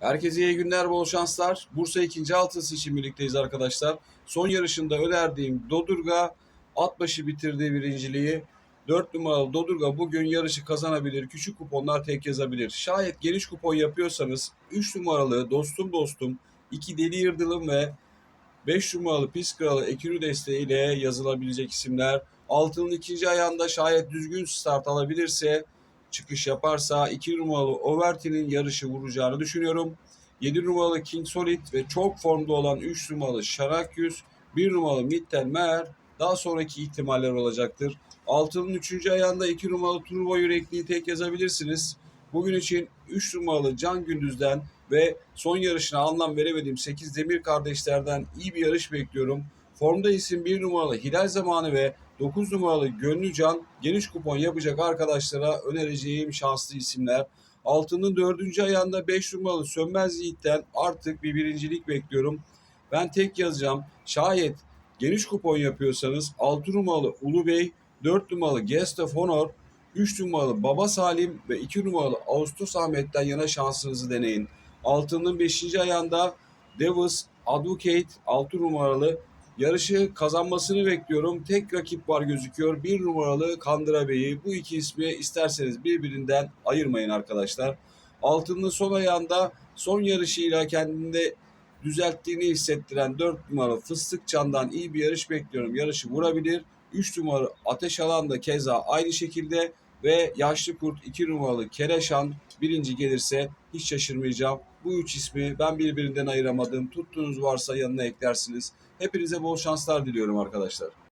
Herkese iyi günler, bol şanslar. Bursa 2. altısı için birlikteyiz arkadaşlar. Son yarışında önerdiğim Dodurga at başı bitirdiği birinciliği. 4 numaralı Dodurga bugün yarışı kazanabilir. Küçük kuponlar tek yazabilir. Şayet geniş kupon yapıyorsanız 3 numaralı Dostum Dostum, 2 Deli Yırdılım ve 5 numaralı Pis Kralı Ekürü desteğiyle yazılabilecek isimler. Altının ikinci ayağında şayet düzgün start alabilirse çıkış yaparsa 2 numaralı Overty'nin yarışı vuracağını düşünüyorum. 7 numaralı King Solid ve çok formda olan 3 numaralı Şarakyüz, 1 numaralı Mittelmer daha sonraki ihtimaller olacaktır. Altının 3. ayağında 2 numaralı Turbo Yürekli'yi tek yazabilirsiniz. Bugün için 3 numaralı Can Gündüz'den ve son yarışına anlam veremediğim 8 Demir kardeşlerden iyi bir yarış bekliyorum. Formda isim 1 numaralı Hilal Zamanı ve 9 numaralı Gönlü Can geniş kupon yapacak arkadaşlara önereceğim şanslı isimler. Altının 4. ayağında 5 numaralı Sönmez Yiğit'ten artık bir birincilik bekliyorum. Ben tek yazacağım. Şayet geniş kupon yapıyorsanız 6 numaralı Ulu Bey, 4 numaralı Guest of Honor, 3 numaralı Baba Salim ve 2 numaralı Ağustos Ahmet'ten yana şansınızı deneyin. Altının 5. ayağında Davis Advocate 6 numaralı yarışı kazanmasını bekliyorum. Tek rakip var gözüküyor. 1 numaralı Kandıra Bey'i. Bu iki ismi isterseniz birbirinden ayırmayın arkadaşlar. Altının son ayağında son yarışıyla kendinde düzelttiğini hissettiren 4 numaralı Fıstık Can'dan iyi bir yarış bekliyorum. Yarışı vurabilir. 3 numaralı Ateş Alan da keza aynı şekilde ve Yaşlı Kurt 2 numaralı Kereşan birinci gelirse hiç şaşırmayacağım. Bu üç ismi ben birbirinden ayıramadım. Tuttuğunuz varsa yanına eklersiniz. Hepinize bol şanslar diliyorum arkadaşlar.